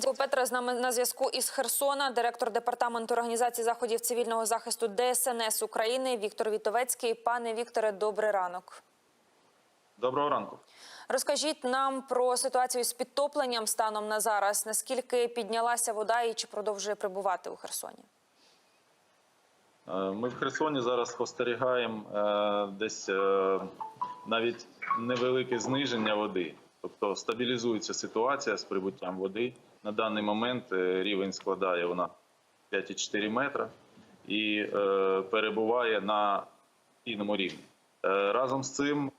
Дякую, Петра. З нами на зв'язку із Херсона, директор департаменту організації заходів цивільного захисту ДСНС України Віктор Вітовецький. Пане Вікторе, добрий ранок. Доброго ранку. Розкажіть нам про ситуацію з підтопленням станом на зараз. Наскільки піднялася вода і чи продовжує прибувати у Херсоні? Е, Ми в Херсоні зараз спостерігаємо е, десь е, навіть невелике зниження води, тобто стабілізується ситуація з прибуттям води. На даний момент е, рівень складає вона 5,4 метра і е, перебуває на стійному рівні. Е, Разом з цим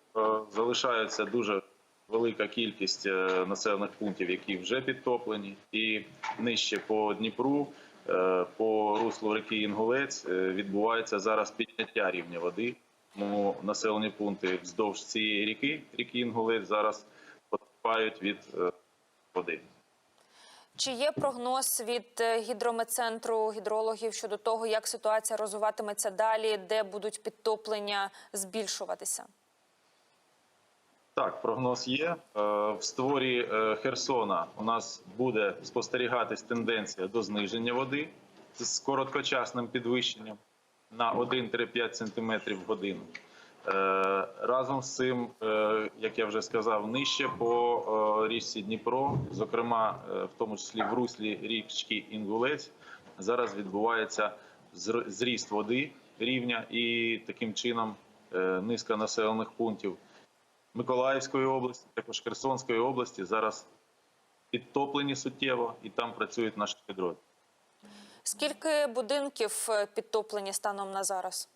залишається дуже велика кількість населених пунктів, які вже підтоплені, і нижче по Дніпру, по руслу реки Інгулець відбувається зараз підняття рівня води. Тому населені пункти вздовж цієї ріки, ріки Інгулець, зараз потерпають від води. Чи є прогноз від е, гідрометцентру гідрологів щодо того, як ситуація розвиватиметься далі, де будуть підтоплення збільшуватися? Так, прогноз є. Е, В створі е, Херсона у нас буде спостерігатись тенденція до зниження води з короткочасним підвищенням на 1-5 см в годину. Е, Разом з цим, е, як я вже сказав, нижче по е, річці Дніпро, зокрема, в тому числі в руслі річки Інгулець, зараз відбувається зріст води рівня, і таким чином низка населених пунктів Миколаївської області, також Херсонської області зараз підтоплені суттєво, і там працюють наші підрозділи. Скільки будинків підтоплені станом на зараз?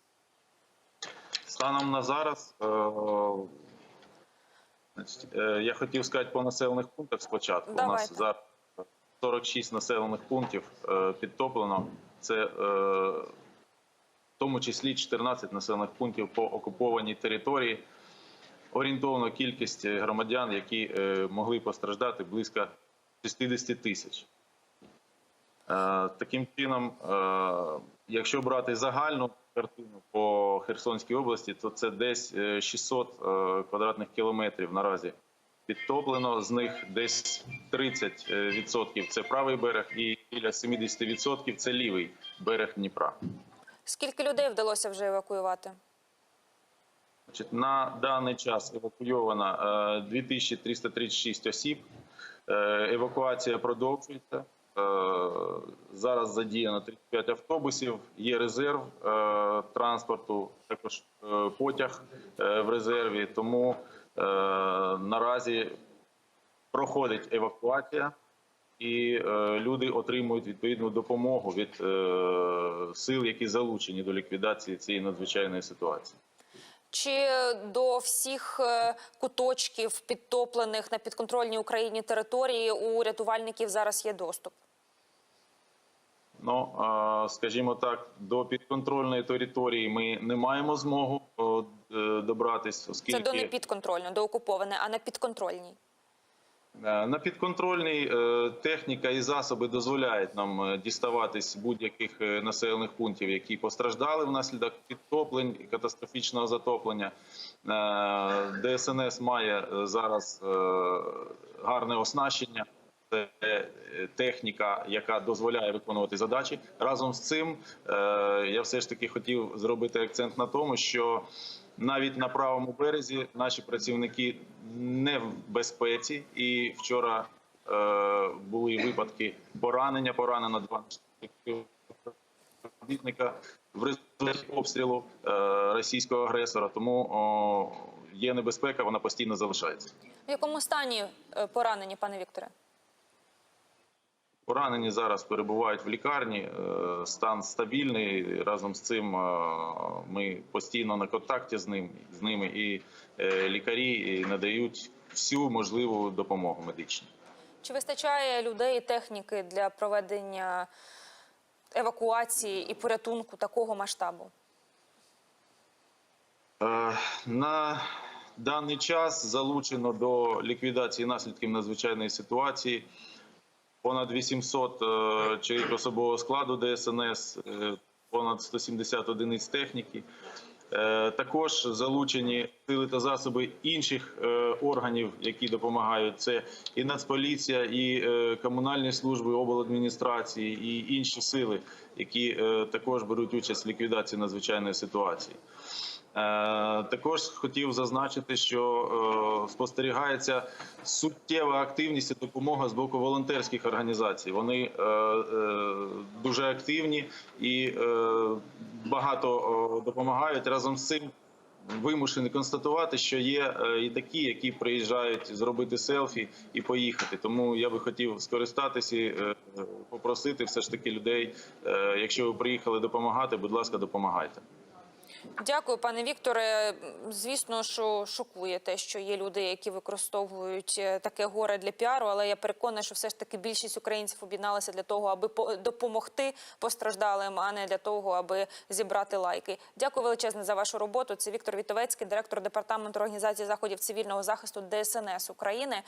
Станом на зараз е, е, я хотів сказати по населених пунктах спочатку. У нас зараз 46 населених пунктів е, підтоплено. Це в тому числі 14 населених пунктів по окупованій території. Орієнтовно кількість громадян, які могли постраждати, близько 60 тисяч. Таким чином, якщо брати загальну картину по Херсонській області, то це десь е, 600 е, квадратних кілометрів наразі підтоплено. З них десь 30% це правий берег, і біля 70% це лівий берег Дніпра. Скільки людей вдалося вже евакуювати? На даний час евакуйовано е, 2336 осіб. Е, Евакуація продовжується. Е, Зараз задіяно 35 автобусів. Є резерв е, транспорту, також е, потяг в резерві. Тому наразі проходить евакуація, і люди отримують відповідну допомогу від сил, які залучені до ліквідації цієї надзвичайної ситуації. Чи до всіх куточків підтоплених на підконтрольній Україні території у рятувальників зараз є доступ? Ну, скажімо так, до підконтрольної території ми не маємо змогу о, добратись, оскільки Це до непідконтрольної, до окупованої, а на підконтрольній. е, на підконтрольній е, техніка і засоби дозволяють нам е, діставатись будь-яких населених пунктів, які постраждали внаслідок підтоплень катастрофічного затоплення. ДСНС має зараз гарне оснащення. Це е, техніка, яка дозволяє виконувати задачі. Разом з цим е, я все ж таки хотів зробити акцент на тому, що навіть на правому березі наші працівники не в безпеці, і вчора е, були випадки поранення. Поранено два співробітника в результаті обстрілу російського агресора. Тому є небезпека, вона постійно залишається. В якому стані поранені, пане Вікторе? Поранені зараз перебувають в лікарні. е, Стан стабільний. Разом з цим е, ми постійно на контакті з ним з ними, і е, лікарі надають всю можливу допомогу медичну. Чи вистачає людей і техніки для проведення евакуації і порятунку такого масштабу? На даний час залучено до ліквідації наслідків надзвичайної ситуації понад 800 е, чоловік особового складу ДСНС, е, понад 170 одиниць техніки. Е, Також залучені сили та засоби інших органів, які допомагають. Це і Нацполіція, і комунальні служби, обладміністрації, і інші сили, які також беруть участь в ліквідації надзвичайної ситуації. Е, Також хотів зазначити, що е, спостерігається суттєва активність і допомога з боку волонтерських організацій. Вони е, дуже активні і багато допомагають. Разом з цим вимушений констатувати, що є і такі, які приїжджають зробити селфі і поїхати. Тому я би хотів скористатися, і, попросити все ж таки людей, якщо ви приїхали допомагати, будь ласка, допомагайте. Дякую, пане Вікторе. Звісно, що шокує те, що є люди, які використовують е, таке горе для піару, але я переконана, що все ж таки більшість українців об'єдналися для того, аби по- допомогти постраждалим, а не для того, аби зібрати лайки. Дякую величезне за вашу роботу. Це Віктор Вітовецький, директор департаменту організації заходів цивільного захисту ДСНС України.